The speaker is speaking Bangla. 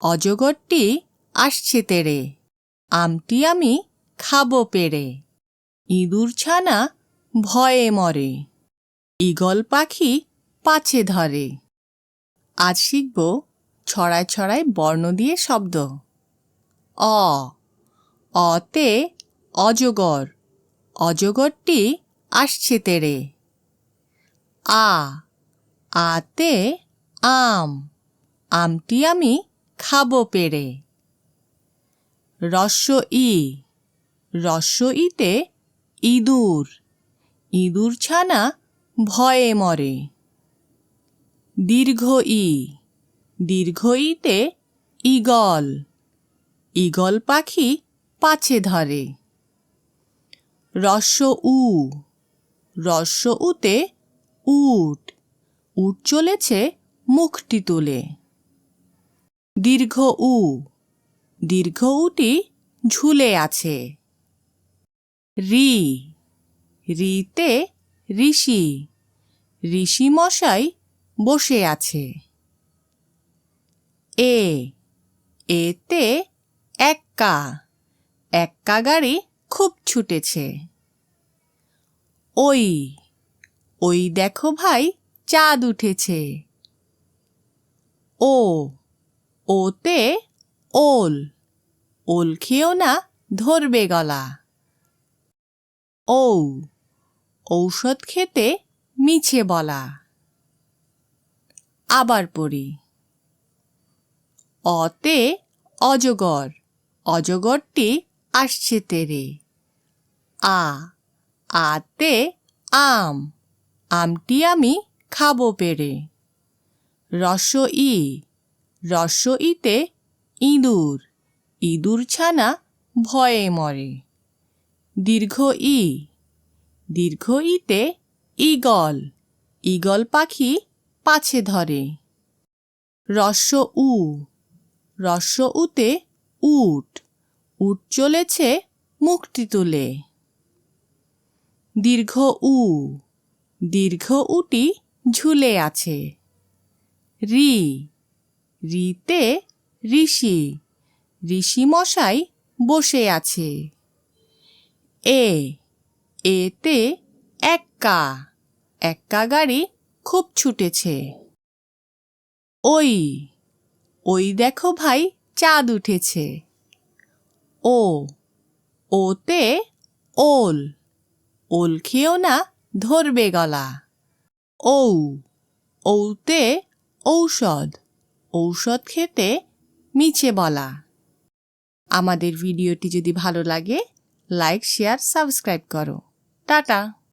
অজগরটি আসছে তেরে। আমটি আমি খাব পেরে। ইঁদুর ছানা ভয়ে মরে। ঈগল পাখি পাছে ধরে। আজ শিখব ছড়ায় ছড়ায় বর্ণ দিয়ে শব্দ। অ। অতে অজগর। অজগরটি আসছে তেরে। আ। আতে আম। আমটি আমি খাব পেরে। রস্য ই রস্য ইতে ইঁদুর। ইঁদুর ছানা ভয়ে মরে। দীর্ঘ ই দীর্ঘ ইতে ঈগল। ঈগল পাখি পাছে ধরে। রস্য উ রস্য উতে উট। উট চলেছে মুখটি তুলে। দীর্ঘ উ। দীর্ঘ উটি ঝুলে আছে। রি। রিতে ঋষি। ঋষি মশাই বসে আছে। এ। এতে এক্কা। এক্কা গাড়ি খুব ছুটেছে। ওই। ওই দেখো ভাই চাঁদ উঠেছে। ও। ওতে ওল। ওল খেয়েও না ধরবে গলা। ঔ। ঔষধ খেতে মিছে বলা। আবার পড়ি। অতে অজগর। অজগরটি আসছে তেরে। আ। আতে আম। আমটি আমি খাব পেরে। রস ই রস ইতে ইঁদুর। ইঁদুর ছানা ভয়ে মরে। দীর্ঘ ই। দীর্ঘ ইতে ঈগল। ঈগল পাখি পাছে ধরে। রস্য উ। রস্য উতে উট। উট চলেছে মুখটি তুলে। দীর্ঘ উ। দীর্ঘ উটি ঝুলে আছে। রি। রিতে ঋষি। ঋষি মশাই বসে আছে। এ, এতে এক্কা। এক্কা গাড়ি খুব ছুটেছে। ওই ওই দেখো ভাই, চাঁদ উঠেছে। ও, ওতে ওল। ওল খেয়েও না ধরবে গলা। ঔ, ঔতে ঔষধ। ঔষধ খেতে মিছে বলা। আমাদের ভিডিওটি যদি ভালো লাগে লাইক শেয়ার সাবস্ক্রাইব করো। টাটা।